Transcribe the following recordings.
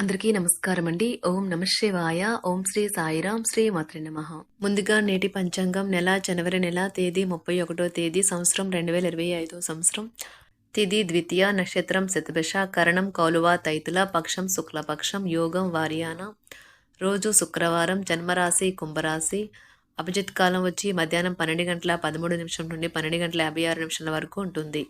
అందరికీ నమస్కారం అండి ఓం నమ శివాయ. ఓం శ్రీ సాయిరాం శ్రీ మాత్రి నమ. ముందుగా నేటి పంచాంగం నెల జనవరి నెల తేదీ ముప్పై ఒకటో తేదీ సంవత్సరం రెండు వేల ఇరవై ఐదో సంవత్సరం. తిది ద్వితీయ నక్షత్రం శతభిష కరణం కౌలువ తైతుల పక్షం శుక్లపక్షం యోగం వారియాన. రోజు శుక్రవారం జన్మరాశి కుంభరాశి. అభిజిత్ కాలం వచ్చి మధ్యాహ్నం పన్నెండు గంటల పదమూడు నిమిషం నుండి పన్నెండు గంటల యాభై ఆరు నిమిషాల వరకు ఉంటుంది.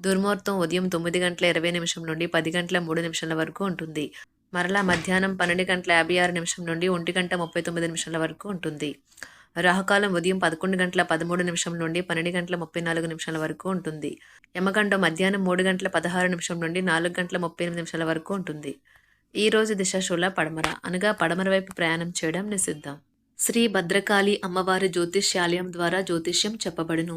దుర్ముహూర్తం ఉదయం తొమ్మిది గంటల ఇరవై నిమిషం నుండి పది గంటల మూడు నిమిషాల వరకు ఉంటుంది. మరలా మధ్యాహ్నం పన్నెండు గంటల యాభై ఆరు నిమిషం నుండి ఒంటి గంట ముప్పై తొమ్మిది నిమిషాల వరకు ఉంటుంది. రాహుకాలం ఉదయం పదకొండు గంటల పదమూడు నిమిషం నుండి పన్నెండు గంటల ముప్పై నాలుగు నిమిషాల వరకు ఉంటుంది. యమగండం మధ్యాహ్నం మూడు గంటల పదహారు నిమిషం నుండి నాలుగు గంటల ముప్పై ఎనిమిది నిమిషాల వరకు ఉంటుంది. ఈ రోజు దిశాశూల పడమర. అనగా పడమర వైపు ప్రయాణం చేయడం నిషిద్ధం. శ్రీ భద్రకాళి అమ్మవారి జ్యోతిష్యాలయం ద్వారా జ్యోతిష్యం చెప్పబడును.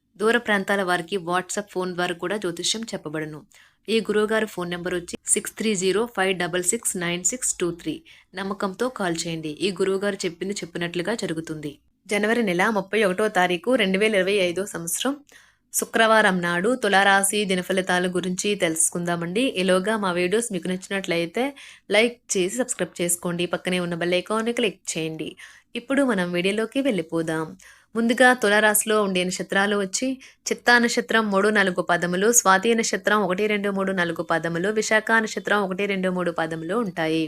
దూర ప్రాంతాల వారికి వాట్సాప్ ఫోన్ ద్వారా కూడా జ్యోతిష్యం చెప్పబడును. ఈ గురువుగారి ఫోన్ నెంబర్ వచ్చి six three zero five double six nine six two three నమ్మకంతో కాల్ చేయండి. ఈ గురువుగారు చెప్పింది చెప్పినట్లుగా జరుగుతుంది. జనవరి నెల ముప్పై ఒకటో తారీఖు రెండు వేల ఇరవై ఐదో సంవత్సరం. శుక్రవారం నాడు తులారాశి దినఫలితాల గురించి తెలుసుకుందామండి. ఈలోగా మా వీడియోస్ మీకు నచ్చినట్లయితే లైక్ చేసి సబ్స్క్రైబ్ చేసుకోండి. పక్కనే ఉన్న బెల్ ఐకాన్ని క్లిక్ చేయండి. ఇప్పుడు మనం వీడియోలోకి వెళ్ళిపోదాం. ముందుగా తులరాశిలో ఉండే నక్షత్రాలు వచ్చి చిత్తా నక్షత్రం మూడు నాలుగు పదములు స్వాతి నక్షత్రం ఒకటి రెండు మూడు నాలుగు పదములు విశాఖ నక్షత్రం ఒకటి రెండు మూడు పదములు ఉంటాయి.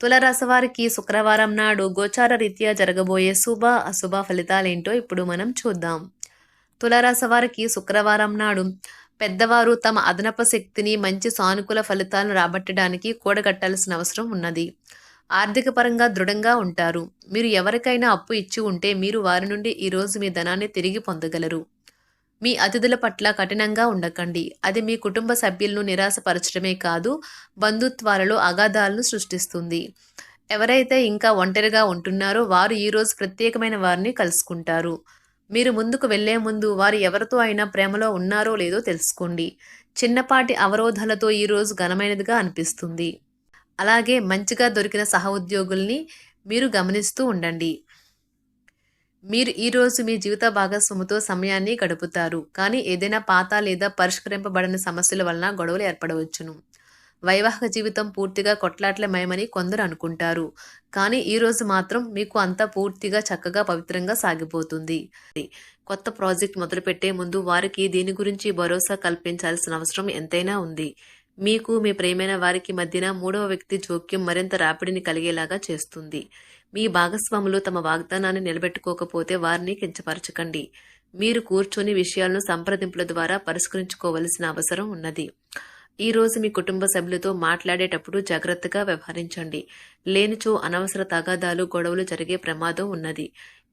తులరాశి వారికి శుక్రవారం నాడు గోచార రీత్యా జరగబోయే శుభ అశుభ ఫలితాలేంటో ఇప్పుడు మనం చూద్దాం. తులరాశి వారికి శుక్రవారం నాడు పెద్దవారు తమ అదనపు శక్తిని మంచి సానుకూల ఫలితాలను రాబట్టడానికి కూడగట్టాల్సిన అవసరం ఉన్నది. ఆర్థిక పరంగా దృఢంగా ఉంటారు. మీరు ఎవరికైనా అప్పు ఇచ్చి ఉంటే మీరు వారి నుండి ఈరోజు మీ ధనాన్ని తిరిగి పొందగలరు. మీ అతిథుల పట్ల కఠినంగా ఉండకండి. అది మీ కుటుంబ సభ్యులను నిరాశపరచడమే కాదు బంధుత్వాలలో అగాధాలను సృష్టిస్తుంది. ఎవరైతే ఇంకా ఒంటరిగా ఉంటున్నారో వారు ఈరోజు ప్రత్యేకమైన వారిని కలుసుకుంటారు. మీరు ముందుకు వెళ్ళే ముందు వారు ఎవరితో అయినా ప్రేమలో ఉన్నారో లేదో తెలుసుకోండి. చిన్నపాటి అవరోధాలతో ఈరోజు ఘనమైనదిగా అనిపిస్తుంది. అలాగే మంచిగా దొరికిన సహ ఉద్యోగుల్ని మీరు గమనిస్తూ ఉండండి. మీరు ఈరోజు మీ జీవిత భాగస్వామితో సమయాన్ని గడుపుతారు. కానీ ఏదైనా పాత లేదా పరిష్కరింపబడని సమస్యల వలన గొడవలు ఏర్పడవచ్చును. వైవాహిక జీవితం పూర్తిగా కొట్లాట్లమయమని కొందరు అనుకుంటారు. కానీ ఈరోజు మాత్రం మీకు అంతా పూర్తిగా చక్కగా పవిత్రంగా సాగిపోతుంది. కొత్త ప్రాజెక్ట్ మొదలుపెట్టే ముందు వారికి దీని గురించి భరోసా కల్పించాల్సిన అవసరం ఎంతైనా ఉంది. మీకు మీ ప్రేమైన వారికి మధ్యన మూడవ వ్యక్తి జోక్యం మరింత రాపిడిని కలిగేలాగా చేస్తుంది. మీ భాగస్వాములు తమ వాగ్దానాన్ని నిలబెట్టుకోకపోతే వారిని కించపరచకండి. మీరు కూర్చొని విషయాలను సంప్రదింపుల ద్వారా పరిష్కరించుకోవలసిన అవసరం ఉన్నది. ఈ రోజు మీ కుటుంబ సభ్యులతో మాట్లాడేటప్పుడు జాగ్రత్తగా వ్యవహరించండి. లేనిచో అనవసర తగాదాలు గొడవలు జరిగే ప్రమాదం ఉన్నది.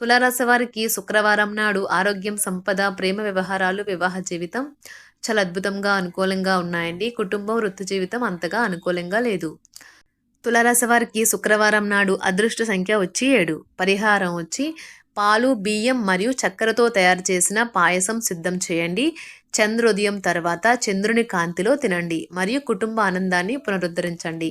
తులారాశి వారికి శుక్రవారం నాడు ఆరోగ్యం సంపద ప్రేమ వ్యవహారాలు వివాహ జీవితం చాలా అద్భుతంగా అనుకూలంగా ఉన్నాయండి. కుటుంబం వృత్తి జీవితం అంతగా అనుకూలంగా లేదు. తులారాశి వారికి శుక్రవారం నాడు అదృష్ట సంఖ్య వచ్చి ఏడు. పరిహారం వచ్చి పాలు బియ్యం మరియు చక్కెరతో తయారు చేసిన పాయసం సిద్ధం చేయండి. చంద్రోదయం తర్వాత చంద్రుని కాంతిలో తినండి. మరియు కుటుంబ ఆనందాన్ని పునరుద్ధరించండి.